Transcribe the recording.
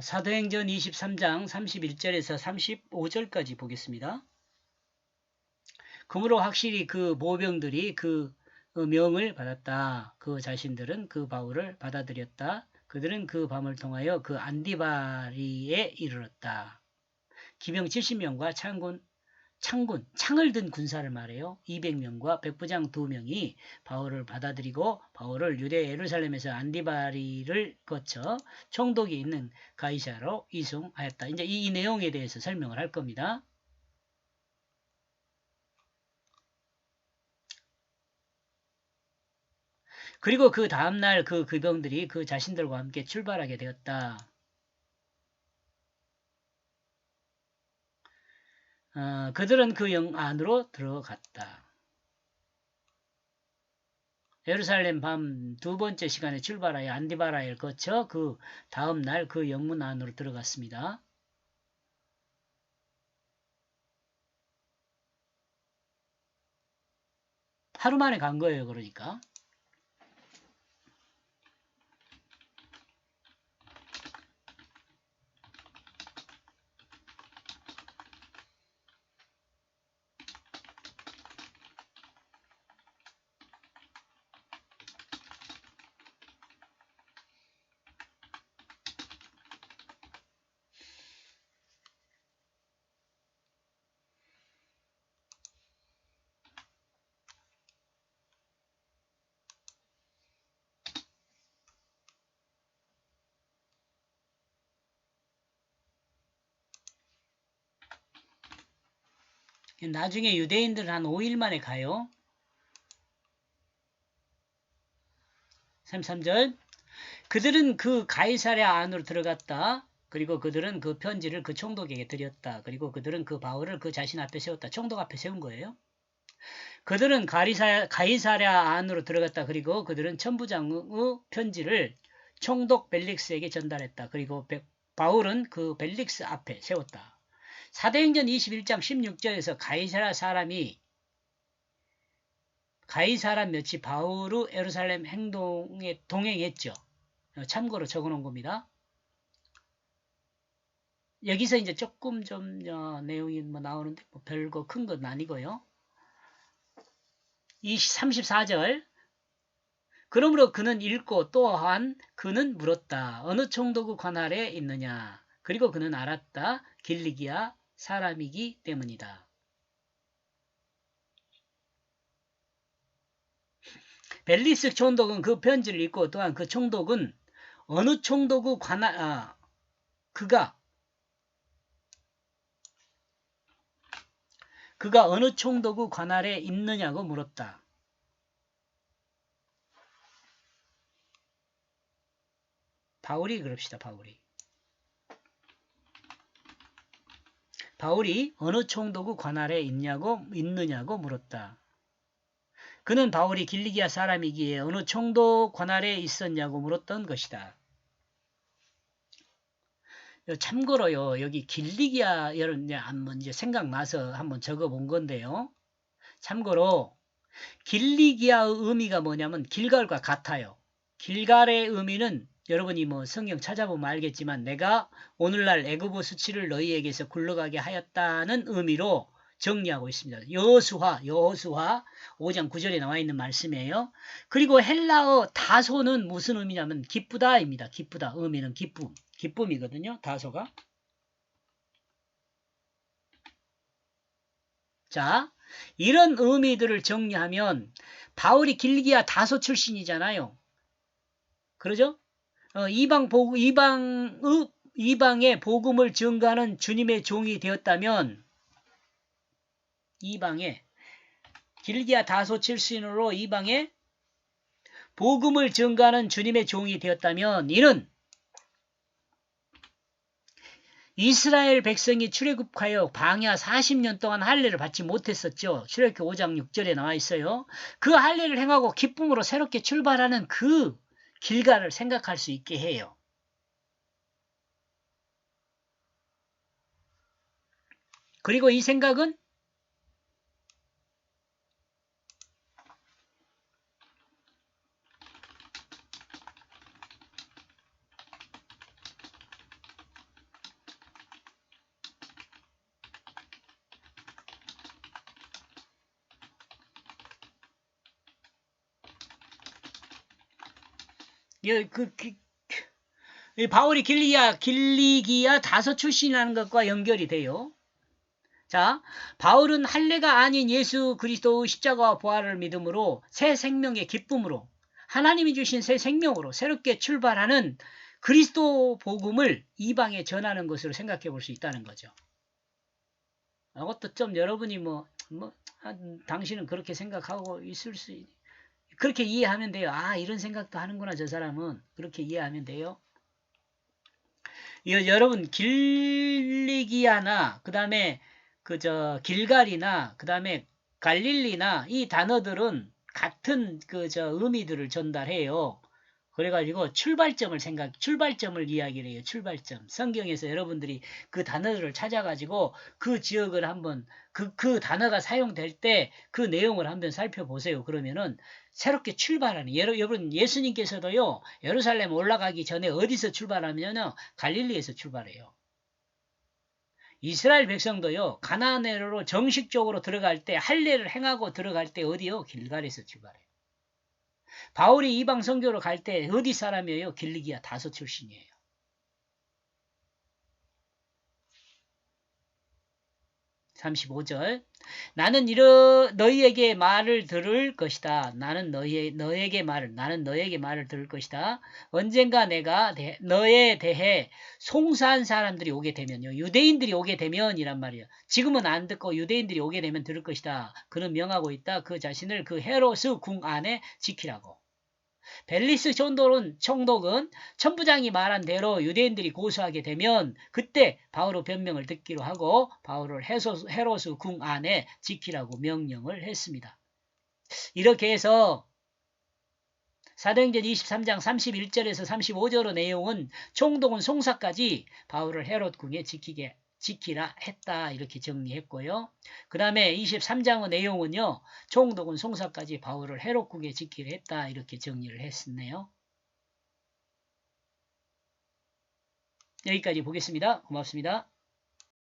어, 사도행전 23장 31절에서 35절까지 보겠습니다. 그러므로 확실히 그 모병들이 그 명을 받았다. 그 자신들은 그 바울을 받아들였다. 그들은 그 밤을 통하여 그 안디바리에 이르렀다. 기병 70명과 창군 창군, 창을 든 군사를 말해요. 200명과 백부장 2명이 바울을 받아들이고 바울을 유대 예루살렘에서 안디바리를 거쳐 총독이 있는 가이사로 이송하였다. 이제 이, 이 내용에 대해서 설명을 할 겁니다. 그리고 그 다음날 그 그 병들이 그 자신들과 함께 출발하게 되었다. 어, 그들은 그 영 안으로 들어갔다. 예루살렘 밤 두 번째 시간에 출발하여 안디바라를 거쳐 그 다음 날 그 영문 안으로 들어갔습니다. 하루 만에 간 거예요, 그러니까. 나중에 유대인들은 한 5일 만에 가요. 33절 그들은 그 가이사랴 안으로 들어갔다. 그리고 그들은 그 편지를 그 총독에게 드렸다. 그리고 그들은 그 바울을 그 자신 앞에 세웠다. 총독 앞에 세운 거예요. 그들은 가리사, 가이사랴 안으로 들어갔다. 그리고 그들은 천부장의 편지를 총독 벨릭스에게 전달했다. 그리고 바울은 그 벨릭스 앞에 세웠다. 사도행전 21장 16절에서 가이사라 사람이 가이 사람 몇이 바울의 에루살렘 행동에 동행했죠. 참고로 적어놓은 겁니다. 여기서 이제 조금 좀 어, 내용이 뭐 나오는데 뭐 별거 큰 건 아니고요. 34절 그러므로 그는 읽고 또한 그는 물었다. 어느 총독의 관할에 있느냐? 그리고 그는 알았다. 길리기야 사람이기 때문이다. 벨리스 총독은 그 편지를 읽고 또한 그 총독은 어느 총독의 관할 아, 그가 그가 어느 총독의 관할에 있느냐고 물었다. 바울이 그럽시다. 바울이. 바울이 어느 총독의 관할에 있냐고 있느냐고 물었다. 그는 바울이 길리기아 사람이기에 어느 총독 관할에 있었냐고 물었던 것이다. 참고로요, 여기 길리기아, 여러분, 한번 이제 생각나서 한번 적어 본 건데요. 참고로, 길리기아의 의미가 뭐냐면 길갈과 같아요. 길갈의 의미는 여러분이 뭐 성경 찾아보면 알겠지만 내가 오늘날 애굽의 수치를 너희에게서 굴러가게 하였다는 의미로 정리하고 있습니다. 여수화, 여수화 5장 9절에 나와 있는 말씀이에요. 그리고 헬라어 다소는 무슨 의미냐면 기쁘다입니다. 기쁘다. 의미는 기쁨. 기쁨이거든요. 다소가. 자, 이런 의미들을 정리하면 바울이 길기야 다소 출신이잖아요. 그러죠? 어, 이방 복 이방의 이방의 복음을 증가하는 주님의 종이 되었다면 이방에 길기야 다소 출신으로 이방에 복음을 증가하는 주님의 종이 되었다면 이는 이스라엘 백성이 출애굽하여 방야 40년 동안 할례를 받지 못했었죠. 출애굽기 5장 6절에 나와 있어요. 그 할례를 행하고 기쁨으로 새롭게 출발하는 그 길가를 생각할 수 있게 해요. 그리고 이 생각은 예, 그, 그, 이 바울이 길리기아, 길리기아 다섯 출신이라는 것과 연결이 돼요. 자, 바울은 할례가 아닌 예수 그리스도의 십자가와 부활을 믿음으로 새 생명의 기쁨으로 하나님이 주신 새 생명으로 새롭게 출발하는 그리스도 복음을 이방에 전하는 것으로 생각해 볼 수 있다는 거죠. 이것도 좀 여러분이 뭐, 뭐, 아, 당신은 그렇게 생각하고 있을 수, 있- 그렇게 이해하면 돼요. 아, 이런 생각도 하는구나, 저 사람은. 그렇게 이해하면 돼요. 이 여러분, 길리기아나, 그 다음에, 그, 저, 길갈이나, 그 다음에 갈릴리나, 이 단어들은 같은, 그, 저, 의미들을 전달해요. 그래가지고 출발점을 생각, 출발점을 이야기를 해요. 출발점. 성경에서 여러분들이 그 단어들을 찾아가지고 그 지역을 한번, 그, 그 단어가 사용될 때 그 내용을 한번 살펴보세요. 그러면은 새롭게 출발하는, 여러, 여러분 예수님께서도요, 예루살렘 올라가기 전에 어디서 출발하면요, 갈릴리에서 출발해요. 이스라엘 백성도요, 가나안으로 정식적으로 들어갈 때, 할례를 행하고 들어갈 때 어디요? 길갈에서 출발해요. 바울이 이방 선교로 갈 때 어디 사람이에요? 길리기아 다섯 출신이에요. (35절) 나는 이러 너희에게 말을 들을 것이다. 나는 너희 너에게 말을 나는 너에게 말을 들을 것이다. 언젠가 내가 대, 너에 대해 송사한 사람들이 오게 되면요. 유대인들이 오게 되면이란 말이에요. 지금은 안 듣고 유대인들이 오게 되면 들을 것이다. 그는 명하고 있다. 그 자신을 그 헤로스 궁 안에 지키라고. 벨리스 총독은, 총독은 천부장이 말한 대로 유대인들이 고소하게 되면 그때 바울의 변명을 듣기로 하고 바울을 헤로스 궁 안에 지키라고 명령을 했습니다. 이렇게 해서 사도행전 23장 31절에서 35절의 내용은 총독은 송사까지 바울을 헤롯 궁에 지키게 지키라 했다 이렇게 정리했고요. 그 다음에 23장의 내용은요. 총독은 송사까지 바울을 헤롯국에 지키려 했다 이렇게 정리를 했었네요. 여기까지 보겠습니다. 고맙습니다.